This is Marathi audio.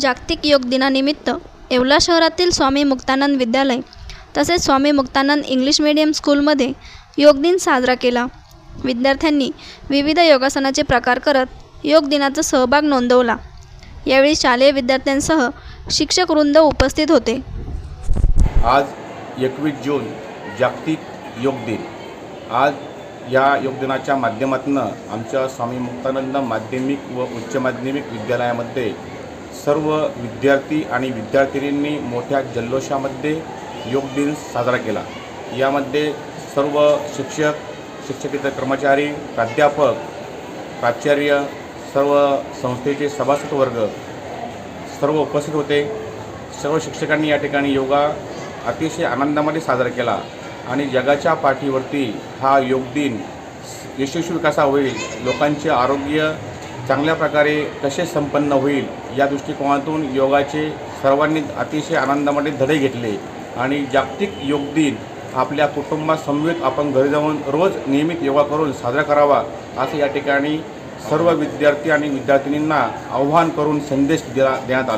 जागतिक योग दिनानिमित्त येवला शहरातील स्वामी मुक्तानंद विद्यालय तसेच स्वामी मुक्तानंद इंग्लिश मीडियम स्कूलमध्ये योग दिन साजरा केला. विद्यार्थ्यांनी विविध योगासनाचे प्रकार करत योग दिनाचा सहभाग नोंदवला. यावेळी शालेय विद्यार्थ्यांसह शिक्षक वृंद उपस्थित होते. आज एकवीस जून जागतिक योग दिन. आज या योग दिनाच्या माध्यमातून आमच्या स्वामी मुक्तानंद माध्यमिक व उच्च माध्यमिक विद्यालयामध्ये सर्व विद्यार्थी आणि विद्यार्थिनींनी मोठ्या जल्लोषामध्ये योग दिन साजरा केला. यामध्ये सर्व शिक्षक शिक्षकेतर कर्मचारी प्राध्यापक प्राचार्य सर्व संस्थेचे सभासद वर्ग सर्व उपस्थित होते. सर्व शिक्षकांनी या ठिकाणी योगा अतिशय आनंदामध्ये साजरा केला आणि जगाच्या पाठीवरती हा योग दिन यशस्वी कसा होईल. लोकांचे आरोग्य चांगल्या प्रकारे कसे संपन्न होईल या दृष्टिकोनातून योगाचे सर्वांनी अतिशय आनंदामध्ये धडे घेतले आणि जागतिक योग दिन आपल्या कुटुंबासमवेत आपण घरी जाऊन रोज नियमित योगा करून साजरा करावा असं या ठिकाणी सर्व विद्यार्थी आणि विद्यार्थिनींना आव्हान करून संदेश दिला देण्यात आला.